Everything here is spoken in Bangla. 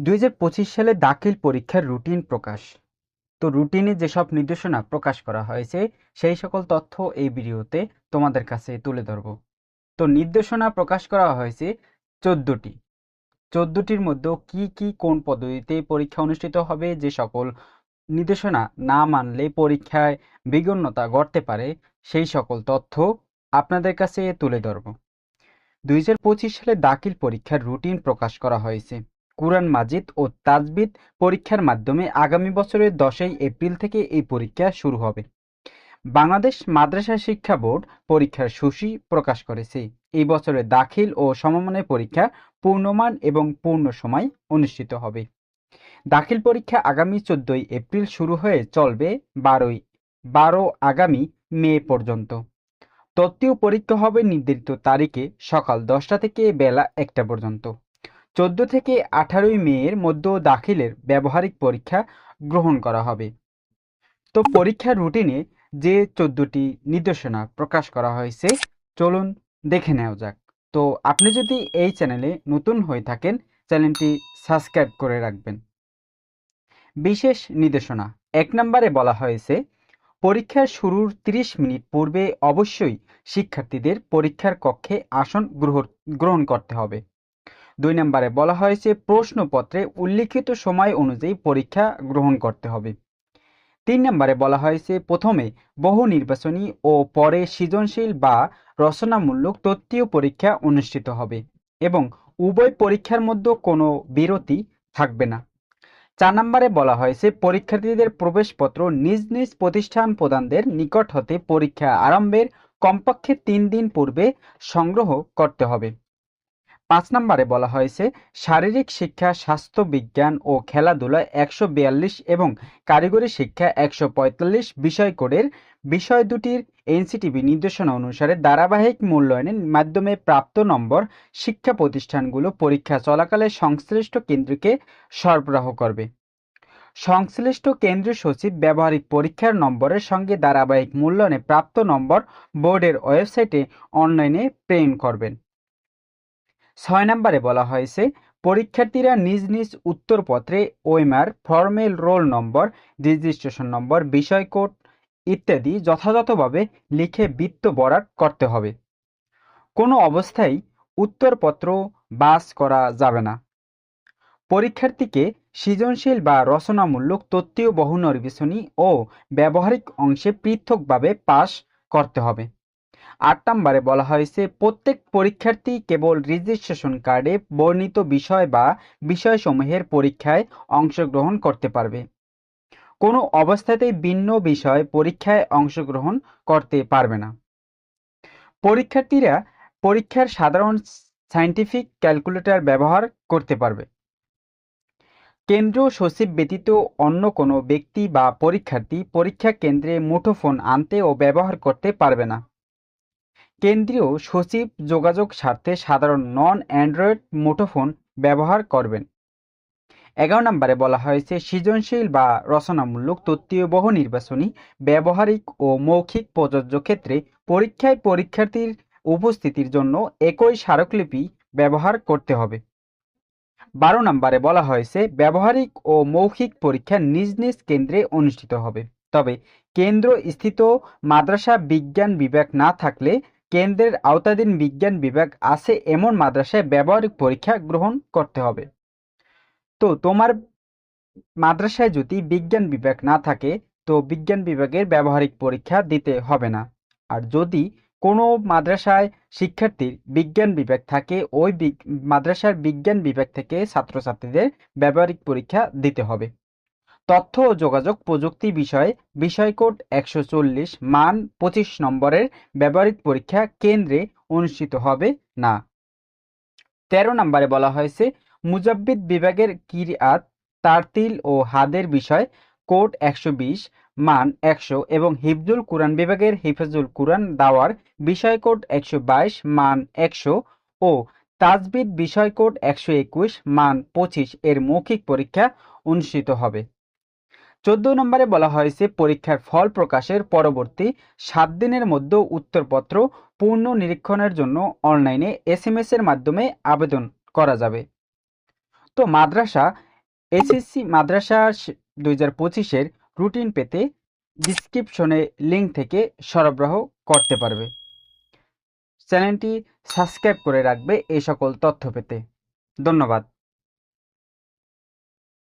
দুই হাজার পঁচিশ সালে দাখিল পরীক্ষার রুটিন প্রকাশ। তো রুটিনে যেসব নির্দেশনা প্রকাশ করা হয়েছে, সেই সকল তথ্য এই ভিডিওতে তোমাদের কাছে তুলে ধরব। তো নির্দেশনা প্রকাশ করা হয়েছে চোদ্দোটি। চোদ্দোটির মধ্যে কি কি কোন পদ্ধতিতে পরীক্ষা অনুষ্ঠিত হবে, যে সকল নির্দেশনা না মানলে পরীক্ষায় বিঘ্নতা ঘটতে পারে, সেই সকল তথ্য আপনাদের কাছে তুলে ধরব। দুই হাজার পঁচিশ সালে দাখিল পরীক্ষার রুটিন প্রকাশ করা হয়েছে। কুরআন মাজিদ ও তাজবিদ পরীক্ষার মাধ্যমে আগামী বছরের দশই এপ্রিল থেকে এই পরীক্ষা শুরু হবে। বাংলাদেশ মাদ্রাসা শিক্ষা বোর্ড পরীক্ষার সূচি প্রকাশ করেছে। এই বছরের দাখিল ও সমমানের পরীক্ষা পূর্ণমান এবং পূর্ণ সময় অনুষ্ঠিত হবে। দাখিল পরীক্ষা আগামী চোদ্দই এপ্রিল শুরু হয়ে চলবে বারোই, বারো আগামী মে পর্যন্ত। তত্ত্বীয় পরীক্ষা হবে নির্ধারিত তারিখে সকাল দশটা থেকে বেলা একটা পর্যন্ত। চোদ্দ থেকে আঠারোই মে এর মধ্যে দাখিলের ব্যবহারিক পরীক্ষা গ্রহণ করা হবে। তো পরীক্ষার রুটিনে যে চোদ্দটি নির্দেশনা প্রকাশ করা হয়েছে, চলুন দেখে নেওয়া যাক। তো আপনি যদি এই চ্যানেলে নতুন হয়ে থাকেন, চ্যানেলটি সাবস্ক্রাইব করে রাখবেন। বিশেষ নির্দেশনা, এক নম্বরে বলা হয়েছে, পরীক্ষার শুরুর 30 মিনিট পূর্বে অবশ্যই শিক্ষার্থীদের পরীক্ষার কক্ষে আসন গ্রহণ করতে হবে। দুই নম্বরে বলা হয়েছে, প্রশ্নপত্রে উল্লিখিত সময় অনুযায়ী পরীক্ষা গ্রহণ করতে হবে। তিন নম্বরে বলা হয়েছে, প্রথমে বহু নির্বাচনী ও পরে সৃজনশীল বা রচনামূলক তত্ত্বীয় পরীক্ষা অনুষ্ঠিত হবে এবং উভয় পরীক্ষার মধ্যে কোনো বিরতি থাকবে না। চার নম্বরে বলা হয়েছে, পরীক্ষার্থীদের প্রবেশপত্র নিজ নিজ প্রতিষ্ঠান প্রদানদের নিকট হতে পরীক্ষা আরম্ভের কমপক্ষে তিন দিন পূর্বে সংগ্রহ করতে হবে। পাঁচ নম্বরে বলা হয়েছে, শারীরিক শিক্ষা, স্বাস্থ্য বিজ্ঞান ও খেলাধুলা একশো বিয়াল্লিশ এবং কারিগরি শিক্ষা একশো পঁয়তাল্লিশ বিষয় কোডের বিষয় দুটির এনসিটিভি নির্দেশনা অনুসারে ধারাবাহিক মূল্যায়নের মাধ্যমে প্রাপ্ত নম্বর শিক্ষা প্রতিষ্ঠানগুলো পরীক্ষা চলাকালে সংশ্লিষ্ট কেন্দ্রকে সরবরাহ করবে। সংশ্লিষ্ট কেন্দ্রীয় সচিব ব্যবহারিক পরীক্ষার নম্বরের সঙ্গে ধারাবাহিক মূল্যায়নে প্রাপ্ত নম্বর বোর্ডের ওয়েবসাইটে অনলাইনে প্রেরণ করবেন। ছয় নম্বরে বলা হয়েছে, পরীক্ষার্থীরা নিজ নিজ উত্তরপত্রে ওএমআর, ফর্মেল রোল নম্বর, রেজিস্ট্রেশন নম্বর, বিষয় কোড ইত্যাদি যথাযথভাবে লিখে বৃত্ত বরাট করতে হবে। কোনো অবস্থায় উত্তরপত্র বাস করা যাবে না। পরীক্ষার্থীকে সৃজনশীল বা রচনামূলক তত্ত্বীয় বহু নির্বাচনী ও ব্যবহারিক অংশে পৃথকভাবে পাশ করতে হবে। আট নম্বরে বলা হয়েছে, প্রত্যেক পরীক্ষার্থী কেবল রেজিস্ট্রেশন কার্ডে বর্ণিত বিষয় বা বিষয়সমূহের পরীক্ষায় অংশগ্রহণ করতে পারবে। কোনো অবস্থাতেই ভিন্ন বিষয় পরীক্ষায় অংশগ্রহণ করতে পারবে না। পরীক্ষার্থীরা পরীক্ষার সাধারণ সায়েন্টিফিক ক্যালকুলেটর ব্যবহার করতে পারবে। কেন্দ্রীয় সচিব ব্যতীত অন্য কোনো ব্যক্তি বা পরীক্ষার্থী পরীক্ষা কেন্দ্রে মুঠোফোন আনতে ও ব্যবহার করতে পারবে না। কেন্দ্রীয় সচিব যোগাযোগ স্বার্থে সাধারণ নন অ্যান্ড্রয়েড মুঠোফোন ব্যবহার করবেন। এগারো নম্বরে বলা হয়েছে, সৃজনশীল বা রচনামূলক তত্ত্বীয় বহু নির্বাচনী, ব্যবহারিক ও মৌখিক প্রযোজ্য ক্ষেত্রে পরীক্ষায় পরীক্ষার্থীর উপস্থিতির জন্য একই স্মারকলিপি ব্যবহার করতে হবে। বারো নম্বরে বলা হয়েছে, ব্যবহারিক ও মৌখিক পরীক্ষা নিজ নিজ কেন্দ্রে অনুষ্ঠিত হবে। তবে কেন্দ্র স্থিত মাদ্রাসা বিজ্ঞান বিভাগ না থাকলে কেন্দ্রের আওতাধীন বিজ্ঞান বিভাগ আছে এমন মাদ্রাসায় ব্যবহারিক পরীক্ষা গ্রহণ করতে হবে। তো তোমার মাদ্রাসায় যদি বিজ্ঞান বিভাগ না থাকে, তো বিজ্ঞান বিভাগের ব্যবহারিক পরীক্ষা দিতে হবে না। আর যদি কোনো মাদ্রাসায় শিক্ষার্থীর বিজ্ঞান বিভাগ থাকে, ওই মাদ্রাসার বিজ্ঞান বিভাগ থেকে ছাত্রছাত্রীদের ব্যবহারিক পরীক্ষা দিতে হবে। তথ্য ও যোগাযোগ প্রযুক্তি বিষয়ে বিষয় কোড একশো চল্লিশ মান পঁচিশ নম্বরের ব্যবহারিক পরীক্ষা কেন্দ্রে অনুষ্ঠিত হবে না। তেরো নম্বরে বলা হয়েছে, মুজাব্বিদ বিভাগের কিরিয়াত, তারতিল ও হাদের বিষয়, কোড একশো বিশ মান একশো এবং হিফজুল কুরআন বিভাগের হিফাজুল কুরআন দাওয়ার বিষয় কোড একশো বাইশ মান একশো ও তাজবিদ বিষয় কোড একশো একুশ মান পঁচিশ এর মৌখিক পরীক্ষা অনুষ্ঠিত হবে। চোদ্দ নম্বরে বলা হয়েছে, পরীক্ষার ফল প্রকাশের পরবর্তী সাত দিনের মধ্যে উত্তরপত্র পূর্ণ নিরীক্ষণের জন্য অনলাইনে এস এম এর মাধ্যমে আবেদন করা যাবে। তো মাদ্রাসা, এসএসসি মাদ্রাসা দুই হাজার পঁচিশের রুটিন পেতে ডিসক্রিপশনে লিঙ্ক থেকে সরবরাহ করতে পারবে। চ্যানেলটি সাবস্ক্রাইব করে রাখবে এই সকল তথ্য পেতে। ধন্যবাদ।